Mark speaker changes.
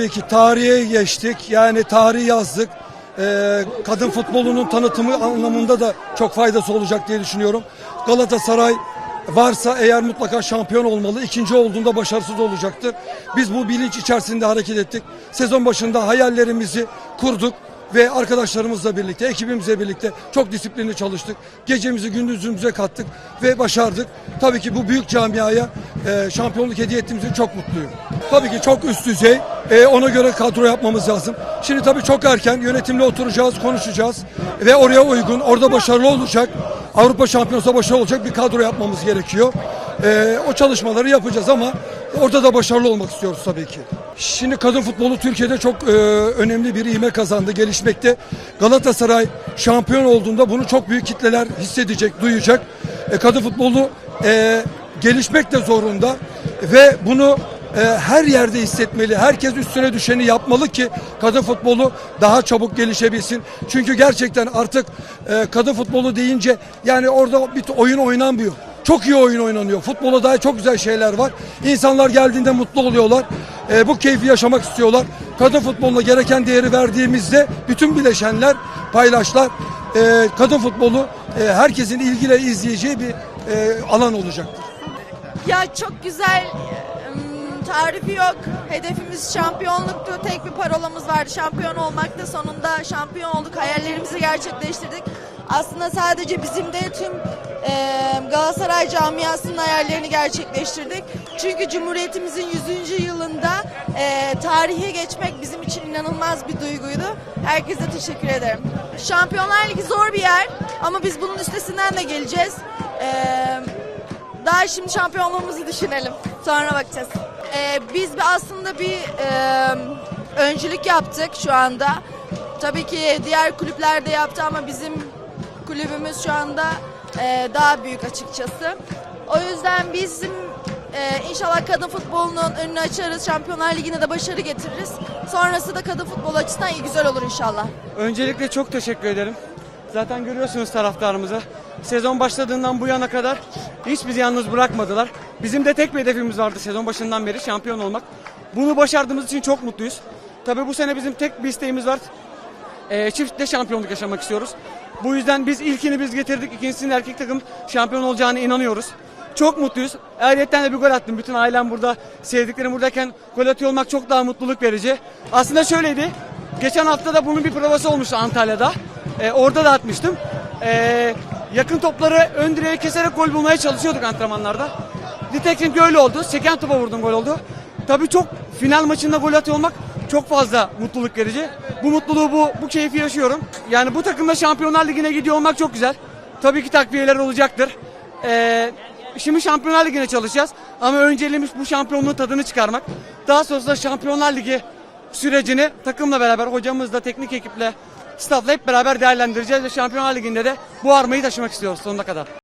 Speaker 1: Tabii ki tarihe geçtik. Yani tarihi yazdık. Ee, kadın futbolunun tanıtımı anlamında da çok faydası olacak diye düşünüyorum. Galatasaray varsa eğer mutlaka şampiyon olmalı. İkinci olduğunda başarısız olacaktır. Biz bu bilinç içerisinde hareket ettik. Sezon başında hayallerimizi kurduk ve arkadaşlarımızla birlikte, ekibimizle birlikte çok disiplinli çalıştık. Gecemizi gündüzümüze kattık ve başardık. Tabii ki bu büyük camiaya e, şampiyonluk hediye ettiğimiz için çok mutluyum. Tabii ki çok üst düzey. E, ona göre kadro yapmamız lazım. Şimdi tabii çok erken yönetimle oturacağız, konuşacağız ve oraya uygun, orada başarılı olacak. Avrupa Şampiyonası başarılı olacak bir kadro yapmamız gerekiyor. E, o çalışmaları yapacağız ama orada da başarılı olmak istiyoruz tabii ki. Şimdi kadın futbolu Türkiye'de çok e, önemli bir ivme kazandı, gelişmekte. Galatasaray şampiyon olduğunda bunu çok büyük kitleler hissedecek, duyacak. E, kadın futbolu e, gelişmek de zorunda ve bunu e, her yerde hissetmeli. Herkes üstüne düşeni yapmalı ki kadın futbolu daha çabuk gelişebilsin. Çünkü gerçekten artık e, kadın futbolu deyince yani orada bir oyun oynanmıyor. Çok iyi oyun oynanıyor. Futbola dair çok güzel şeyler var. İnsanlar geldiğinde mutlu oluyorlar. E, bu keyfi yaşamak istiyorlar. Kadın futboluna gereken değeri verdiğimizde bütün bileşenler, paylaşlar e, kadın futbolu e, herkesin ilgiyle izleyeceği bir e, alan olacaktır.
Speaker 2: Ya çok güzel tarifi yok. Hedefimiz şampiyonluktu. Tek bir parolamız vardı. Şampiyon olmakta sonunda şampiyon olduk. Hayallerimizi gerçekleştirdik. Aslında sadece bizim de tüm e, Galatasaray camiasının hayallerini gerçekleştirdik. Çünkü Cumhuriyetimizin 100. yılında e, tarihe geçmek bizim için inanılmaz bir duyguydu. Herkese teşekkür ederim. Şampiyonlar Ligi zor bir yer ama biz bunun üstesinden de geleceğiz. Eee daha şimdi şampiyonluğumuzu düşünelim. Sonra bakacağız. Ee, biz aslında bir e, öncülük yaptık şu anda. Tabii ki diğer kulüpler de yaptı ama bizim kulübümüz şu anda e, daha büyük açıkçası. O yüzden bizim e, inşallah kadın futbolunun önünü açarız. Şampiyonlar Ligi'ne de başarı getiririz. Sonrası da kadın futbol açısından iyi güzel olur inşallah.
Speaker 3: Öncelikle çok teşekkür ederim. Zaten görüyorsunuz taraftarımızı. Sezon başladığından bu yana kadar hiç bizi yalnız bırakmadılar. Bizim de tek bir hedefimiz vardı sezon başından beri şampiyon olmak. Bunu başardığımız için çok mutluyuz. Tabii bu sene bizim tek bir isteğimiz var. Ee, çiftle şampiyonluk yaşamak istiyoruz. Bu yüzden biz ilkini biz getirdik. İkincisinin erkek takım şampiyon olacağına inanıyoruz. Çok mutluyuz. Ayrıca de bir gol attım. Bütün ailem burada, sevdiklerim buradayken gol atıyor olmak çok daha mutluluk verici. Aslında şöyleydi. Geçen hafta da bunun bir provası olmuştu Antalya'da. Ee, orada da atmıştım. Ee, yakın topları ön direğe keserek gol bulmaya çalışıyorduk antrenmanlarda. Nitekim ki öyle oldu. Seken topa vurdum gol oldu. Tabii çok final maçında gol atıyor olmak çok fazla mutluluk verici. Bu mutluluğu bu, bu keyfi yaşıyorum. Yani bu takımda Şampiyonlar Ligi'ne gidiyor olmak çok güzel. Tabii ki takviyeler olacaktır. Ee, şimdi Şampiyonlar Ligi'ne çalışacağız. Ama önceliğimiz bu şampiyonluğun tadını çıkarmak. Daha sonrasında Şampiyonlar Ligi sürecini takımla beraber hocamızla, teknik ekiple, staffla hep beraber değerlendireceğiz ve Şampiyonlar Ligi'nde de bu armayı taşımak istiyoruz sonuna kadar.